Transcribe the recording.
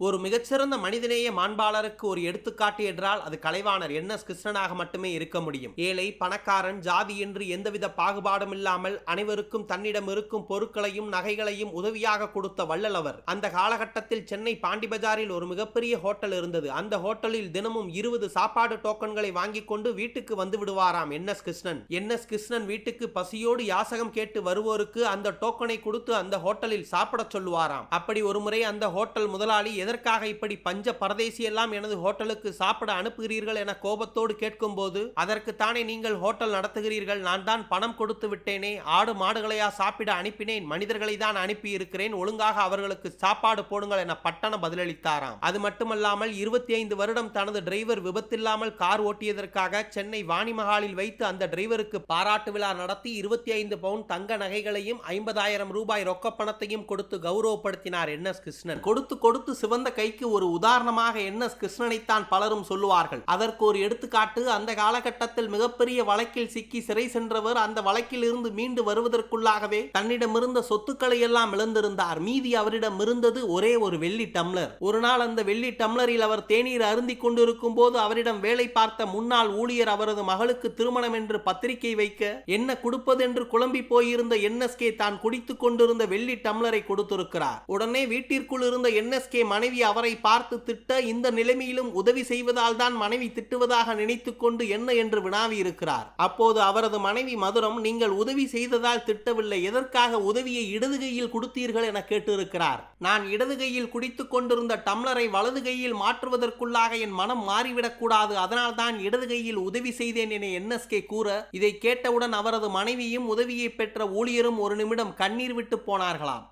ஒரு மிகச்சிறந்த மனிதநேய மாண்பாளருக்கு ஒரு எடுத்துக்காட்டு என்றால் அது கலைவாணர் என். எஸ். கிருஷ்ணனாக மட்டுமே இருக்க முடியும். ஏழை பணக்காரன் ஜாதி என்று எந்தவித பாகுபாடும் இல்லாமல் அனைவருக்கும் தன்னிடம் இருக்கும் பொருட்களையும் நகைகளையும் உதவியாக கொடுத்த வள்ளல் அவர். அந்த காலகட்டத்தில் சென்னை பாண்டி பஜாரில் ஒரு மிகப்பெரிய ஹோட்டல் இருந்தது. அந்த ஹோட்டலில் தினமும் இருபது சாப்பாடு டோக்கன்களை வாங்கிக் கொண்டு வீட்டுக்கு வந்து விடுவாராம் N. S. Krishnan. N. S. Krishnan வீட்டுக்கு பசியோடு யாசகம் கேட்டு வருவோருக்கு அந்த டோக்கனை கொடுத்து அந்த ஹோட்டலில் சாப்பிடச் சொல்லுவாராம். அப்படி ஒருமுறை அந்த ஹோட்டல் முதலாளி எதற்காக இப்படி பஞ்ச பரதேசி எல்லாம் எனது ஹோட்டலுக்கு சாப்பிட அனுப்புகிறீர்கள் என கோபத்தோடு கேட்கும்போது அதற்குத்தானே நீங்கள் ஹோட்டல் நடத்துகிறீர்கள் நான் தான் பணம் கொடுத்து விட்டேனே ஆடு மாடுகளையா சாப்பிட அனுப்பினேன் மனிதர்களை தான் அனுப்பி இருக்கிறேன் ஒழுங்காக அவர்களுக்கு சாப்பாடு போடுங்கள் என பட்டணம் பதிலளித்தாராம். அது மட்டுமல்லாமல் இருபத்தி ஐந்து வருடம் தனது டிரைவர் விபத்தில்லாமல் கார் ஓட்டியதற்காக சென்னை வாணிமகாலில் வைத்து அந்த டிரைவருக்கு பாராட்டு விழா நடத்தி இருபத்தி ஐந்து பவுன் தங்க நகைகளையும் ஐம்பதாயிரம் ரூபாய் ரொக்க பணத்தையும் கொடுத்து கௌரவப்படுத்தினார் என். எஸ். கிருஷ்ணன். கொடுத்து கொடுத்து உகந்த கைக்கு ஒரு உதாரணமாக என் கிருஷ்ணனைத்தான் பலரும் சொல்லுவார்கள்? அதற்கு ஒரு எடுத்துக்காட்டு அந்த காலகட்டத்தில் மிகப்பெரிய வழக்கில் சிக்கி சிறை சென்றவர் அந்த வழக்கில் இருந்து மீண்டு வருவதற்குள்ளாகவே தன்னிடமிருந்த சொத்துக்களை எல்லாம் இழந்திருந்தார். மீதி அவரிடம் இருந்தது ஒரே ஒரு வெள்ளி டம்ளர். ஒரு நாள் அந்த வெள்ளி டம்ளரில் அவர் தேநீர் அருந்தி கொண்டிருக்கும் போது அவரிடம் வேலை பார்த்த முன்னாள் ஊழியர் அவரது மகளுக்கு திருமணம் என்று பத்திரிகை வைக்க என்ன கொடுப்பதென்று குழம்பி போயிருந்த என்எஸ்கே தான் குடித்துக் கொண்டிருந்த வெள்ளி டம்ளரை கொடுத்திருக்கிறார். உடனே வீட்டிற்குள் இருந்த என்எஸ்கே மனைவி அவரை பார்த்து திட்ட இந்த நிலைமையிலும் உதவி செய்வதால் தான் மனைவி திட்டுவதாக நினைத்து கொண்டு என்ன என்று வினாவி இருக்கிறார். அப்போது அவரது மனைவி மதுரம் நீங்கள் உதவி செய்ததால் திட்டவில்லை எதற்காக உதவியை இடது கையில் கொடுத்தீர்கள்? என கேட்டிருக்கிறார். நான் இடது கையில் குடித்துக் கொண்டிருந்த டம்ளரை வலது கையில் மாற்றுவதற்குள்ளாக என் மனம் மாறிவிடக்கூடாது அதனால் தான் இடது கையில் உதவி செய்தேன் என என்எஸ்கே கூற இதை கேட்டவுடன் அவரது மனைவியும் உதவியை பெற்ற ஊழியரும் ஒரு நிமிடம் கண்ணீர் விட்டு போனார்களாம்.